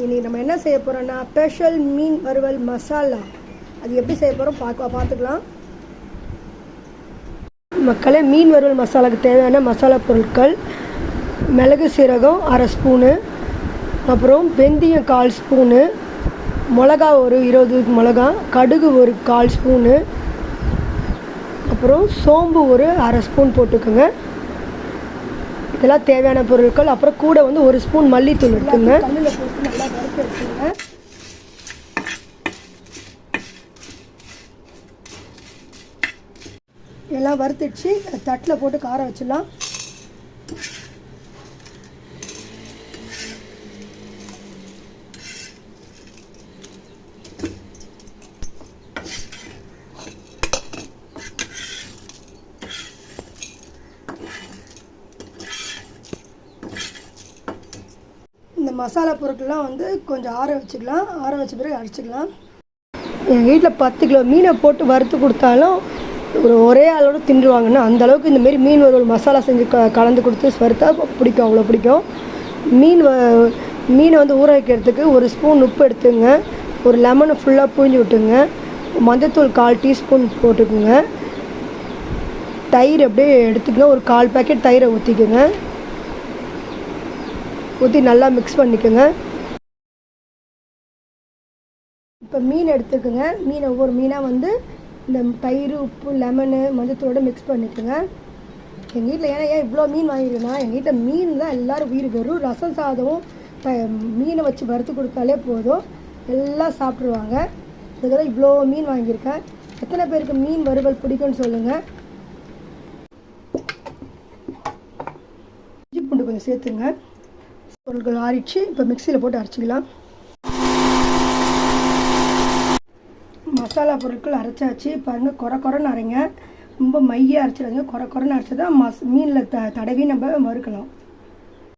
இன்னைக்கு நம்ம என்ன செய்ய போகிறோன்னா ஸ்பெஷல் மீன் வறுவல் மசாலா அது எப்படி செய்ய போகிறோம் பார்க்க பார்த்துக்கலாம். மக்களே மீன் வறுவல் மசாலாவுக்கு தேவையான மசாலா பொருட்கள் மிளகு சீரகம் அரை ஸ்பூனு அப்புறம் வெந்தயம் கால் ஸ்பூனு மிளகா ஒரு இருபது மிளகா கடுகு ஒரு கால் ஸ்பூனு அப்புறம் சோம்பு ஒரு அரை ஸ்பூன் போட்டுக்கோங்க. இதெல்லாம் தேவையான பொருட்கள். அப்புறம் கூட வந்து ஒரு ஸ்பூன் மல்லித்தூள் இருக்குங்க. போட்டு நல்லா வறுத்து எல்லாம் வறுத்துடுச்சு. தட்டில் போட்டு கார வச்சிடலாம். இந்த மசாலா பொருட்கள்லாம் வந்து கொஞ்சம் ஆற வச்சுக்கலாம். ஆற வச்ச பிறகு அரைச்சிக்கலாம். எங்கள் வீட்டில் பத்து கிலோ மீனை போட்டு வறுத்து கொடுத்தாலும் ஒரு ஒரே ஆளோட தின்றுவாங்கன்னா அந்த அளவுக்கு இந்த மாரி மீன் வறுவல் மசாலா செஞ்சு க கலந்து கொடுத்து வறுத்தா பிடிக்கும் அவ்வளோ பிடிக்கும். மீன் வ மீனை வந்து ஊற வைக்கிறதுக்கு ஒரு ஸ்பூன் உப்பு எடுத்துங்க. ஒரு லெமனை ஃபுல்லாக புழிஞ்சு விட்டுங்க. மஞ்சத்தூள் கால் டீஸ்பூன் போட்டுக்குங்க. தயிர் அப்படியே எடுத்துக்கங்க. ஒரு கால் பேக்கெட் தயிரை ஊற்றிக்குங்க ஊற்றி நல்லா மிக்ஸ் பண்ணிக்கோங்க. இப்போ மீன் எடுத்துக்கோங்க. மீன் ஒவ்வொரு மீனாக வந்து இந்த தயிர் உப்பு லெமனு மஞ்சத்தூளோட மிக்ஸ் பண்ணிக்கோங்க. எங்கள் வீட்டில் ஏன்னா ஏன் இவ்வளோ மீன் வாங்கிருக்கேன்னா எங்கள் வீட்டில் மீன் தான் எல்லோரும் உயிர். வெறும் ரசம் சாதமும் மீனை வச்சு வறுத்து கொடுத்தாலே போதும். எல்லாம் சாப்பிட்ருவாங்க இதுக்காக இவ்வளோ மீன் வாங்கியிருக்கேன். எத்தனை பேருக்கு மீன் வறுவல் பிடிக்கும்னு சொல்லுங்கள் இஞ்சி பூண்டு கொஞ்சம் சேர்த்துங்க பொருட்கள் ஆறிடுச்சு. இப்போ மிக்சியில் போட்டு அரைச்சிக்கலாம். மசாலா பொருட்கள் அரைச்சாச்சு. பாருங்கள் குறை குறைன்னு அரைங்க. ரொம்ப மைய அரைச்சிடுங்க குறை குறைன்னு அரைச்சி தான் மஸ் மீனில் த தடவி நம்ம வறுக்கலாம்.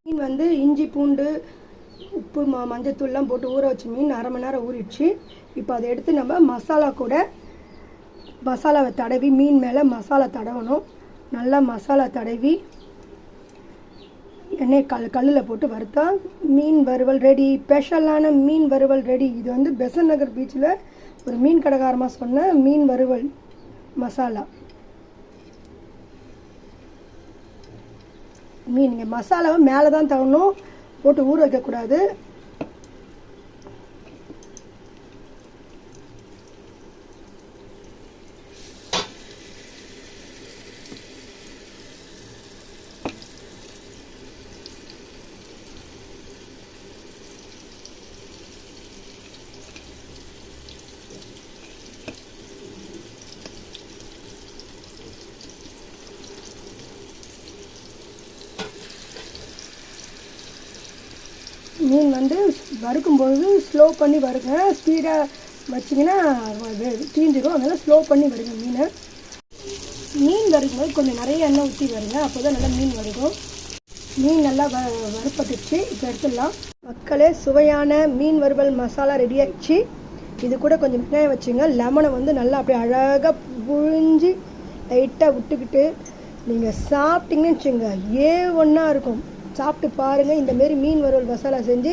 மீன் வந்து இஞ்சி பூண்டு உப்பு ம மஞ்சத்தூள்லாம் போட்டு ஊற வச்ச மீன் அரை மணி நேரம் ஊறிடுச்சு. இப்போ அதை எடுத்து நம்ம மசாலா கூட மசாலாவை தடவி மீன் மேலே மசாலா தடவணும். நல்லா மசாலா தடவி எண்ணெய் கல் கல்லில் போட்டு வறுத்தா மீன் வறுவல் ரெடி ஸ்பெஷலான மீன் வறுவல் ரெடி இது வந்து பெசன் நகர் பீச்சில் ஒரு மீன் கடைக்காரமாக சொன்ன மீன் வறுவல் மசாலா. மீன் இங்கே மசாலாவை மேலே தான் தவணும் போட்டு ஊற வைக்கக்கூடாது. மீன் வந்து வறுக்கும்போது ஸ்லோ பண்ணி வறுங்க ஸ்பீடாக வச்சிங்கன்னா தீஞ்சிடும் அதனால் ஸ்லோ பண்ணி வருங்க மீனை. மீன் வறுக்கும்போது கொஞ்சம் நிறைய எண்ணெய் ஊற்றி வருங்க அப்போ தான் நல்லா மீன் வறுக்கும். மீன் நல்லா வ வறுப்பட்டுச்சு இப்போ எடுத்துடலாம். மக்களே சுவையான மீன் வறுவல் மசாலா ரெடி ஆகிடுச்சு இது கூட கொஞ்சம் வெங்காயம் வச்சுங்க. லெமனை வந்து நல்லா அப்படியே அழகாக புழிஞ்சு லைட்டாக விட்டுக்கிட்டு நீங்கள் சாப்பிட்டீங்கன்னு வச்சுங்க. ஏ ஒன்றா இருக்கும். சாப்பிட்டு பாருங்கள் இந்தமாரி மீன் வறுவல் மசாலா செஞ்சு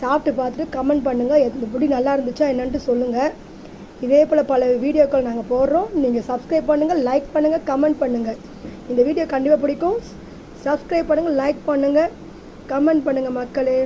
சாப்பிட்டு பார்த்துட்டு கமெண்ட் பண்ணுங்கள் எந்த எப்படி நல்லா இருந்துச்சா என்னன்ட்டு சொல்லுங்கள் இதே போல் பல வீடியோக்கள் நாங்கள் போடுறோம். நீங்கள் சப்ஸ்கிரைப் பண்ணுங்கள் லைக் பண்ணுங்கள் கமெண்ட் பண்ணுங்கள் இந்த வீடியோ கண்டிப்பாக பிடிக்கும். சப்ஸ்கிரைப் பண்ணுங்கள் லைக் பண்ணுங்கள் கமெண்ட் பண்ணுங்கள் மக்களே.